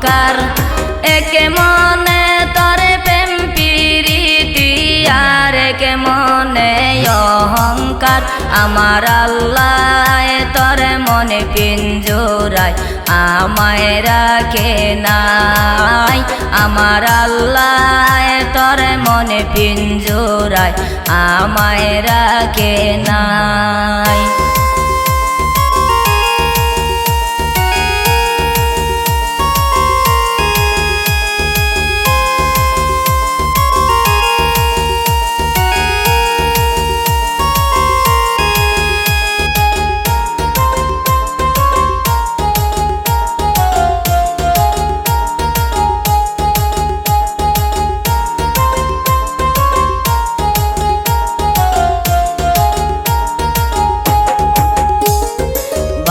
অহংকার একে মনে তরে প্রেম পিরিতি, আর একে মনে অহংকার। আমার আল্লাহ তরে মনে পিঞ্জোরায়, আমায় রাখে নাই। আমার আল্লাহ তরে মনে পিঞ্জোরায়, আমায় রাখে নাই।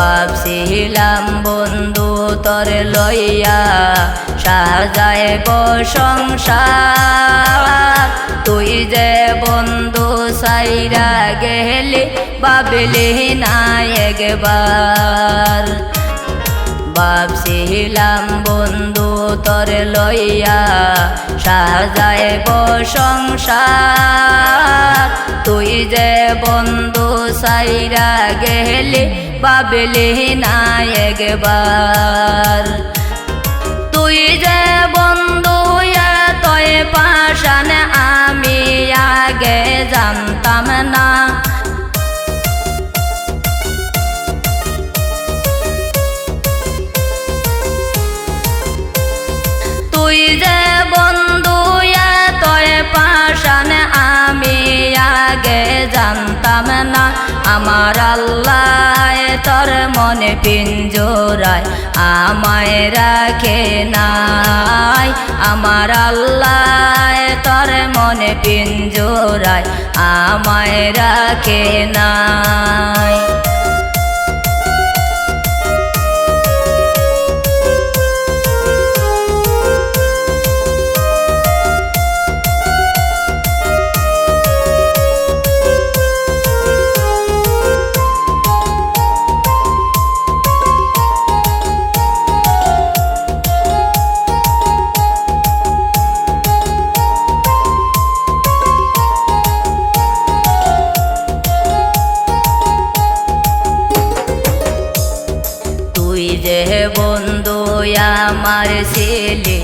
ভাবছিলাম বন্ধু তোর লইয়া সাজায় সংসার। তুই যে বন্ধু সাইরা গেলি বাবলি না একবার। ভাবছিলাম, বন্ধু তোর লইয়া সাজাইব সংসার। তুই যে বন্ধু সাইরা গেলি বাবলি না একবার। তুই যে বন্ধু তয় পাশান আমি আগে জানতাম না আমার আল্লাহ তোর মনে পিঞ্জোরায় আমায় রাখে নাই। আমার আল্লাহ তোর মনে পিঞ্জোরায় আমায় রাখে নাই। আমার ছেলে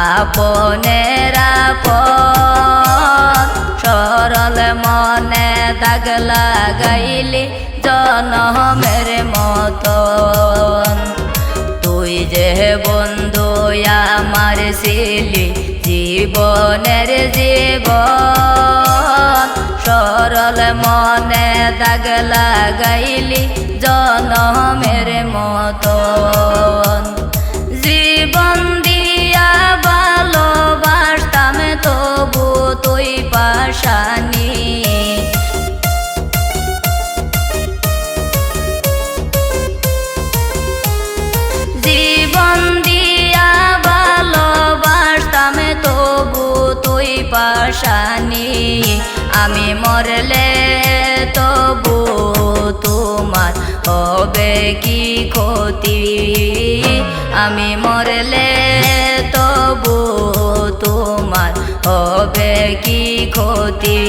আপনের আপন সরল মনে দাগ লাগাইলি জনমের মতন। তুই যে বন্ধু আমার ছেলে, জীবনের জীবন। সরল মনে দাগ লাগাইলি জনমের মতন। আমি মরলে তবু তোমার হবে কি ক্ষতি? আমি মরলে তবু তোমার হবে কি ক্ষতি?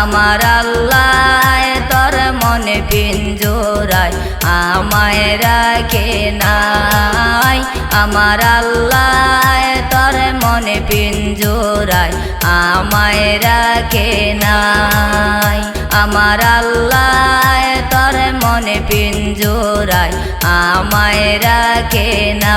আমার আল্লাহ তোর মনে পিঞ্জোরায় আমায় রাখে নাই। আমার আল্লাহ তোর মনে পিঞ্জোরায় আমায় রাখে নাই। আমার আল্লাহ তোর মনে পিঞ্জোরায় আমায় রাখে না